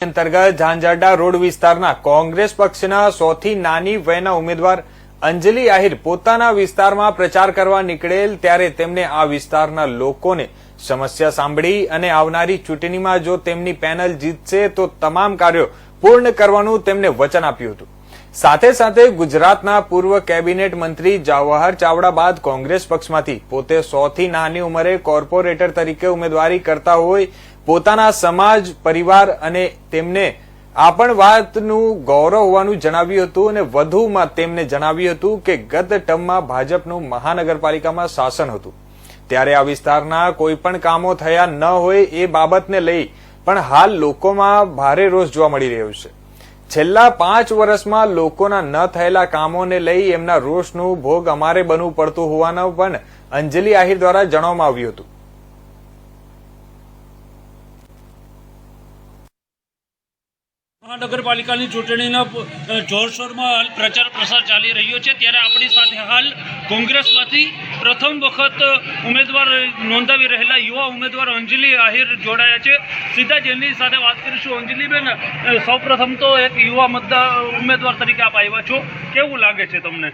અંતર્ગત ઝાંઝરડા રોડ વિસ્તારના કોંગ્રેસ પક્ષના સૌથી નાની વયના ઉમેદવાર અંજલિ આહિર પોતાના વિસ્તારમાં પ્રચાર કરવા નીકળેલ ત્યારે તેમને આ વિસ્તારના લોકોને સમસ્યા સાંભળી અને આવનારી ચૂંટણીમાં જો તેમની પેનલ જીતશે તો તમામ કાર્યો પૂર્ણ કરવાનું તેમને વચન આપ્યું હતું. સાથે સાથે ગુજરાતના પૂર્વ કેબિનેટ મંત્રી જવાહર ચાવડા બાદ કોંગ્રેસ પક્ષમાંથી પોતે સોથી નાની ઉંમરે કોર્પોરેટર તરીકે ઉમેદવારી કરતા હોય, પોતાના સમાજ, પરિવાર અને તેમને આ પણ વાતનું ગૌરવ હોવાનું જણાવ્યું હતું અને વધુમાં તેમને જણાવ્યું હતું કે ગત ટર્મમાં ભાજપનું મહાનગરપાલિકામાં શાસન હતું. ત્યારે આ વિસ્તારના કોઈ પણ કામો થયા ન હોય એ બાબતને લઈ પણ હાલ લોકોમાં ભારે રોષ જોવા મળી રહ્યો છે. છેલ્લા પાંચ વર્ષમાં લોકોના ન થયેલા કામોને લઈ એમના રોષનું ભોગ અમારે બનવું પડતું હોવાનું પણ અંજલિ આહિર દ્વારા જણાવવામાં આવ્યું હતું. મહાનગરપાલિકાની ચૂંટણીના જોરશોરમાં હાલ પ્રચાર પ્રસાર ચાલી રહ્યો છે. ત્યારે આપણી સાથે હાલ કોંગ્રેસમાંથી પ્રથમ વખત ઉમેદવાર નોંધાવી રહેલા યુવા ઉમેદવાર અંજલિ આહિર જોડાયા છે. સીધા જ એમની સાથે વાત કરીશું. અંજલિબેન સૌપ્રથમ તો એક યુવા મતદાર ઉમેદવાર તરીકે આપ આવ્યા છો. કેવું લાગે છે તમને?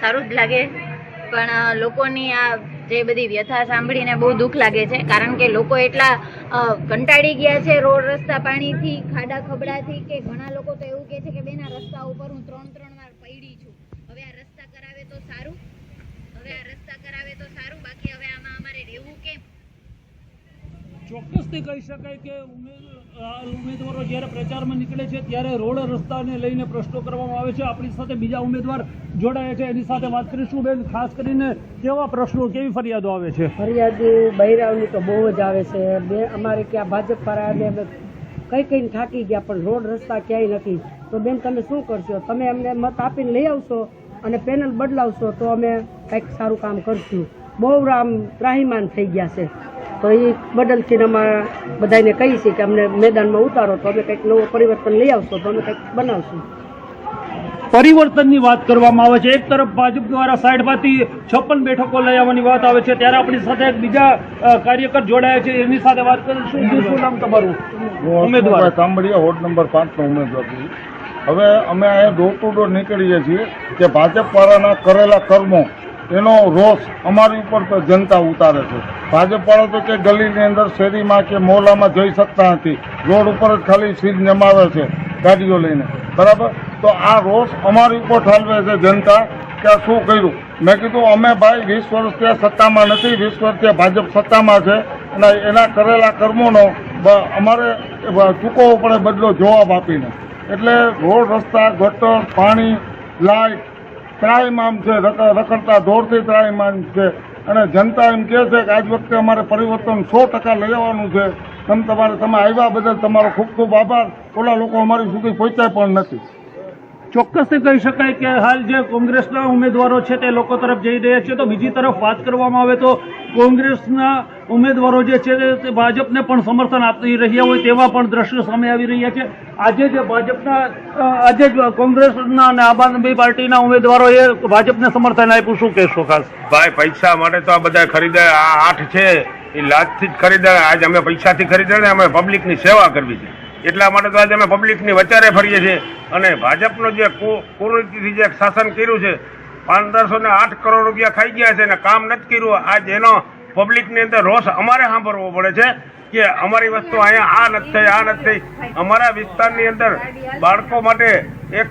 સારું જ લાગે. પણ લોકોની આ જે બધી વ્યથા સાંભળીને બહુ દુઃખ લાગે છે. કારણ કે લોકો એટલા કંટાળી ગયા છે રોડ રસ્તા પાણીથી, ખાડા ખબડાથી કે ઘણા લોકો તો એવું કહે છે કે બેના રસ્તા ઉપર હું ત્રણ ત્રણ વાર પડી છું. હવે આ રસ્તા કરાવે તો સારું. આ રસ્તા કરાવે તો સારું બાકી હવે આમાં અમારે રહેવું કેમ? ચોક્કસથી કહી શકાય કે ઉમેદવારો જ્યારે પ્રચારમાં નીકળે છે ત્યારે રોડ રસ્તાને લઈને પ્રશ્નો કરવામાં આવે છે. આપણી સાથે બીજા ઉમેદવાર જોડાયા છે. એની સાથે વાત કરીશું બેન. ખાસ કરીને કેવા પ્રશ્નો કેવી ફરિયાદો આવે છે? ફરિયાદી બૈરાવની તો બહુ જ આવે છે. બે અમારે ક્યાં ભાજપ અમે કઈ કઈ થાકી ગયા પણ રોડ રસ્તા ક્યાંય નથી. તો બેન તમે શું કરશો? તમે અમને મત આપીને લઈ આવશો? અને પેનલ બદલાવશો તો અમે કંઈક સારું કામ કરશું. બહુ આમ ત્રાહીમાન થઈ ગયા છે. તો એ બદલથી અમારા બધાને કહી છે કે અમને મેદાનમાં ઉતારો તો અમે કંઈક નવું પરિવર્તન લઈ આવશો તો અમે કંઈક બનાવશું. પરિવર્તનની વાત કરવામાં આવે છે. એક તરફ ભાજપ દ્વારા સાઈડમાંથી છપ્પન બેઠકો લઈ આવવાની વાત આવે છે. ત્યારે આપણી સાથે એક બીજા કાર્યકર જોડાયા છે. એની સાથે વાત કરીશું. શું નામ તમારું? ઉમેદવાર. સાંભળીએ વોર્ડ નંબર પાંચનો ઉમેદવાર છું. હવે અમે અહીંયા ડોર ટુ ડોર નીકળીએ છીએ કે ભાજપ વાળાના કરેલા કર્મો, એનો રોષ અમારી ઉપર તો જનતા ઉતારે છે. ભાજપ વાળા તો કે ગલીની અંદર શેરીમાં કે મોહલ્લામાં જઈ શકતા નથી. રોડ ઉપર જ ખાલી સીટ નમાવે છે ગાડીઓ લઈને. બરાબર? તો આ રોષ અમારી ઉપર ઠાલવે છે જનતા કે શું કર્યું? મેં કીધું, અમે ભાઈ વીસ વર્ષ ત્યાં સત્તામાં નથી, વીસ વર્ષ ત્યાં ભાજપ સત્તામાં છે અને એના કરેલા કર્મોનો અમારે ચૂકવવો પડે બદલો જવાબ આપીને. એટલે રોડ, રસ્તા, ગટર, પાણી લાઇટ ત્રાહીમામ છે રખડતા દોડથી ત્રાહીમામ છે. અને જનતા એમ કહે છે કે આજ વખતે અમારે પરિવર્તન સો ટકા લઈ આવવાનું છે. તમે તમારે, તમે આવ્યા બદલ તમારો ખૂબ ખૂબ આભાર. ઓલા લોકો અમારી સુધી પહોંચ્યા પણ નથી. ચોક્કસથી કહી શકાય કે હાલ જે કોંગ્રેસના ઉમેદવારો છે તે લોકો તરફ જઈ રહ્યા છે. તો બીજી તરફ વાત કરવામાં આવે તો કોંગ્રેસના ઉમેદવારો જે છે તે ભાજપને પણ સમર્થન આપી રહ્યા હોય તેવા પણ દ્રશ્યો સામે આવી રહ્યા છે. આજે જે ભાજપના, આજે જ કોંગ્રેસના અને આમ આદમી પાર્ટીના ઉમેદવારોએ ભાજપને સમર્થન આપ્યું. શું કહેશો ખાસ? ભાઈ, પૈસા માટે તો આ બધા ખરીદાય આ આઠ છે, એ લાજથી જ ખરીદાય આજ અમે પૈસાથી ખરીદાય અમે પબ્લિકની સેવા કરવી છે. એટલા માટે તો આજે અમે પબ્લિકની વચારે ફરીએ છીએ. અને ભાજપનું જે કુરીતિથી જે શાસન કર્યું છે પંદરસો ને આઠ કરોડ રૂપિયા ખાઈ ગયા છે અને કામ નથી કર્યું. આજ એનો પબ્લિકની અંદર રોષ અમારે સાંભળવો પડે છે કે અમારી વસ્તુ અહીંયા આ નથી થઈ, આ નથી થઈ. અમારા વિસ્તારની અંદર બાળકો માટે એક